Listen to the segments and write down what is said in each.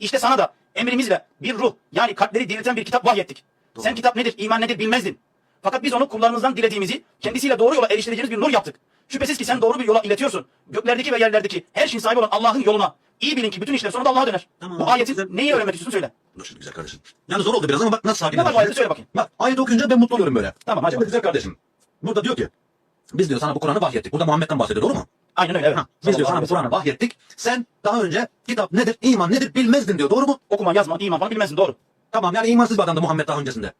İşte sana da emrimizle bir ruh yani kalpleri dirilten bir kitap vahyettik. Sen kitap nedir, iman nedir bilmezdin. Fakat biz onu kullarımızdan dilediğimizi kendisiyle doğru yola eriştireceğiniz bir nur yaptık. Şüphesiz ki sen doğru bir yola iletiyorsun. Göklerdeki ve yerlerdeki her şeyin sahibi olan Allah'ın yoluna. İyi bilin ki bütün işler sonunda Allah'a döner. Tamam. Bu ayetin Güzel. neyi öğrenmek istiyorsun söyle. Dur şimdi güzel kardeşim. Yani zor oldu biraz ama bak nasıl sakin Ne var ayeti söyle bakayım. Bak ayet okuyunca ben mutlu oluyorum böyle. Tamam, hadi güzel kardeşim. Burada diyor ki biz diyor sana bu Kur'an'ı vahyettik. Burada Muhammed'den bahsediyor doğru mu? Aynen öyle evet. Ha, biz diyor sana bu Kur'an'ı vahyettik. Sen daha önce kitap nedir, iman nedir bilmezdin diyor doğru mu? Okuma, yazma, iman falan bilmezdin doğru. Tamam yani imansız bir adamdı Muhammed daha öncesinde.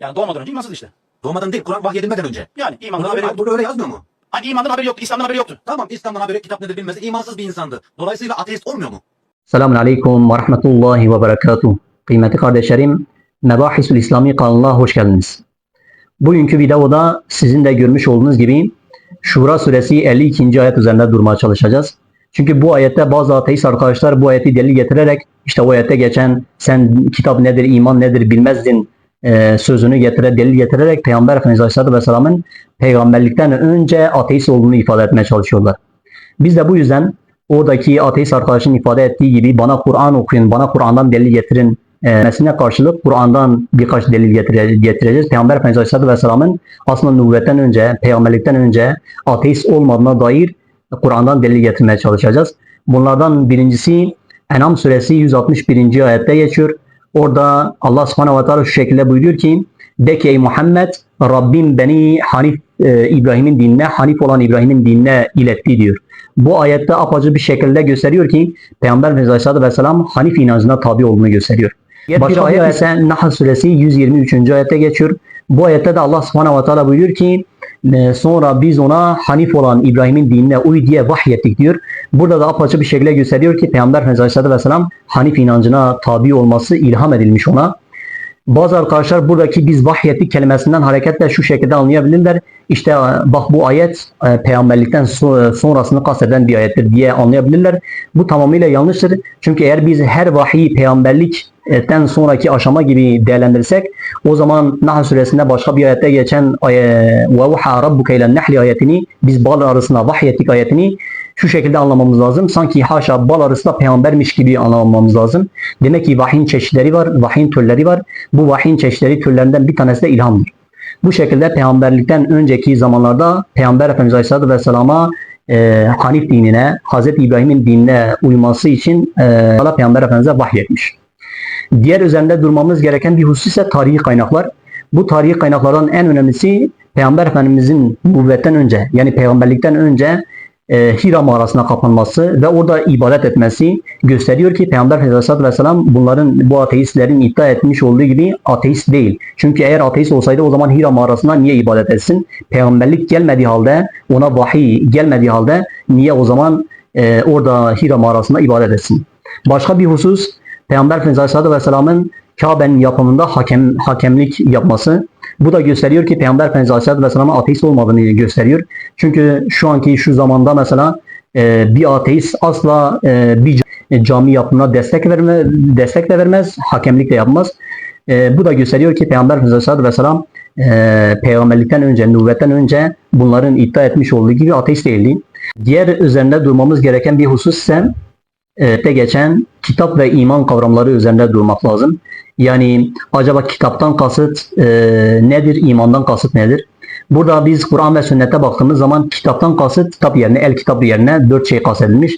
Yani doğmadan önce imansız işte. Doğmadan değil Kur'an vahyedilmeden önce. Yani imandan haberi yoktu. burada öyle yazmıyor mu? Hani imandan haberi yoktu, İslam'dan haberi yoktu. Tamam İslam'dan haberi kitap nedir bilmezdi. imansız bir insandı. Dolayısıyla ateist olmuyor mu? Selamun Aleyküm ve Rahmetullahi ve Berekatuhu. Kıymetli kardeşlerim, Mebahisul İslami kanalına hoş geldiniz. Bugünkü videoda sizin de görmüş olduğunuz gibi Şura suresi 52. ayet üzerinde durmaya çalışacağız. Çünkü bu ayette bazı ateist arkadaşlar bu ayeti delil getirerek işte o ayette geçen sen kitap nedir, iman nedir bilmezdin e, sözünü getire, delil getirerek Peygamber Efendimiz Aleyhisselatü Vesselam'ın peygamberlikten önce ateist olduğunu ifade etmeye çalışıyorlar. Biz de bu yüzden oradaki ateist arkadaşın ifade ettiği gibi bana Kur'an okuyun, bana Kur'an'dan delil getirin e, demesine karşılık Kur'an'dan birkaç delil getire, getireceğiz. Peygamber Efendimiz Aleyhisselatü Vesselam'ın aslında nübüvvetten önce, peygamberlikten önce ateist olmadığına dair Kur'an'dan delil getirmeye çalışacağız. Bunlardan birincisi Enam suresi 161. ayette geçiyor. Orada Allah subhanehu ve teala şu şekilde buyuruyor ki de ki ey Muhammed Rabbim beni Hanif e, İbrahim'in dinine, Hanif olan İbrahim'in dinine iletti diyor. Bu ayette apaçık bir şekilde gösteriyor ki Peygamber Efendimiz Aleyhisselatü Vesselam Hanif inancına tabi olduğunu gösteriyor. Başka ayet ise Nahl suresi 123. ayette geçiyor. Bu ayette de Allah subhanehu ve teala buyuruyor ki e, sonra biz ona Hanif olan İbrahim'in dinine uy diye vahyettik diyor. Burada da apaçık bir şekilde gösteriyor ki Peygamber Efendimiz Aleyhisselatü Vesselam Hanif inancına tabi olması ilham edilmiş ona. Bazı arkadaşlar buradaki biz vahyettik kelimesinden hareketle şu şekilde anlayabilirler. İşte e, bak bu ayet e, peygamberlikten so- sonrasını kasteden bir ayettir diye anlayabilirler. Bu tamamıyla yanlıştır. Çünkü eğer biz her vahiy peygamberlikten sonraki aşama gibi değerlendirirsek o zaman Nahl suresinde başka bir ayette geçen vuha rabbuke ile nehli ayetini biz bal arısına vahyettik ayetini şu şekilde anlamamız lazım. Sanki haşa bal arısı da peygambermiş gibi anlamamız lazım. Demek ki vahyin çeşitleri var, vahyin türleri var. Bu vahyin çeşitleri türlerinden bir tanesi de ilhamdır. Bu şekilde peygamberlikten önceki zamanlarda Peygamber Efendimiz Aleyhisselatü Vesselam'a e, Hanif dinine, Hz. İbrahim'in dinine uyması için e, Allah Peygamber Efendimiz'e vahyetmiş. Diğer üzerinde durmamız gereken bir husus ise tarihi kaynaklar. Bu tarihi kaynaklardan en önemlisi Peygamber Efendimiz'in nübüvvetten önce yani peygamberlikten önce e, Hira mağarasına kapanması ve orada ibadet etmesi gösteriyor ki Peygamber Aleyhisselatü Vesselam bunların bu ateistlerin iddia etmiş olduğu gibi ateist değil. Çünkü eğer ateist olsaydı o zaman Hira mağarasına niye ibadet etsin? Peygamberlik gelmediği halde ona vahiy gelmediği halde niye o zaman e, orada Hira mağarasında ibadet etsin? Başka bir husus Peygamber Efendimiz Aleyhisselatü Vesselam'ın Kabe'nin yapımında hakem, hakemlik yapması. Bu da gösteriyor ki Peygamber Efendimiz Aleyhisselatü Vesselam'ın ateist olmadığını gösteriyor. Çünkü şu anki şu zamanda mesela e, bir ateist asla e, bir ca- cami yapımına destek verme, destek de vermez, hakemlik de yapmaz. E, bu da gösteriyor ki Peygamber Efendimiz Aleyhisselatü Vesselam e, peygamberlikten önce, nübüvvetten önce bunların iddia etmiş olduğu gibi ateist değildi. Diğer üzerinde durmamız gereken bir husus ise e, de geçen kitap ve iman kavramları üzerinde durmak lazım. Yani acaba kitaptan kasıt e, nedir, imandan kasıt nedir? Burada biz Kur'an ve sünnete baktığımız zaman kitaptan kasıt kitap yerine, el kitabı yerine dört şey kastedilmiş.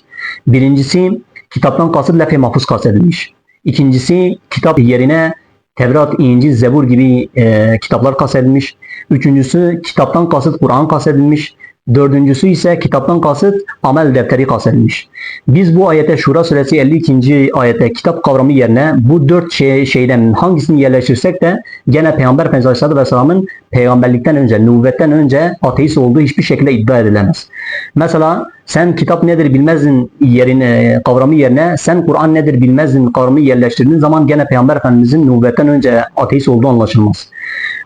Birincisi kitaptan kasıt lef-i mahfuz kastedilmiş. İkincisi kitap yerine Tevrat, İncil, Zebur gibi e, kitaplar kastedilmiş. Üçüncüsü kitaptan kasıt Kur'an kastedilmiş. Dördüncüsü ise kitaptan kasıt amel defteri kastedilmiş. Biz bu ayete Şura suresi 52. ayette kitap kavramı yerine bu dört şey, şeyden hangisini yerleştirsek de gene Peygamber Efendimiz Aleyhisselatü Vesselam'ın peygamberlikten önce, nübüvvetten önce ateist olduğu hiçbir şekilde iddia edilemez. Mesela sen kitap nedir bilmezdin yerine, kavramı yerine sen Kur'an nedir bilmezdin kavramı yerleştirdiğin zaman gene Peygamber Efendimizin nübüvvetten önce ateist olduğu anlaşılmaz.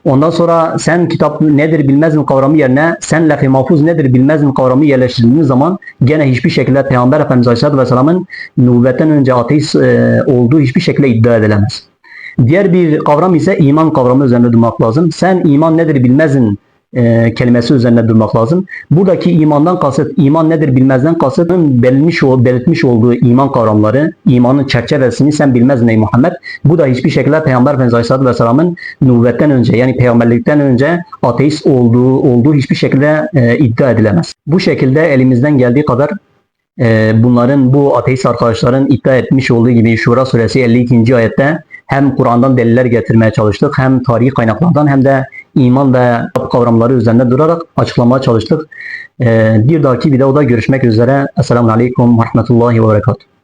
Ondan sonra sen kitap nedir bilmezdin kavramı yerine sen lef-i mahfuz nedir bilmezdin kavramı yerleştirdiğiniz zaman gene hiçbir şekilde Peygamber Efendimiz Aleyhisselatü Vesselam'ın nübüvvetten önce ateist e, olduğu hiçbir şekilde iddia edilemez. Diğer bir kavram ise iman kavramı üzerinde durmak lazım. Sen iman nedir bilmezdin e, kelimesi üzerine durmak lazım. Buradaki imandan kasıt, iman nedir bilmezden kasıtın belirtmiş, ol- belirtmiş olduğu iman kavramları, imanın çerçevesini sen bilmezdin ey Muhammed. Bu da hiçbir şekilde Peygamber Efendimiz Aleyhisselatü Vesselam'ın nübüvvetten önce yani peygamberlikten önce ateist olduğu, olduğu hiçbir şekilde e, iddia edilemez. Bu şekilde elimizden geldiği kadar e, bunların bu ateist arkadaşların iddia etmiş olduğu gibi Şura suresi 52. ayette hem Kur'an'dan deliller getirmeye çalıştık hem tarihi kaynaklardan hem de iman ve kavramları üzerinde durarak açıklamaya çalıştık. E, bir dahaki videoda görüşmek üzere. Esselamu Aleyküm ve Rahmetullahi ve Berekatuhu.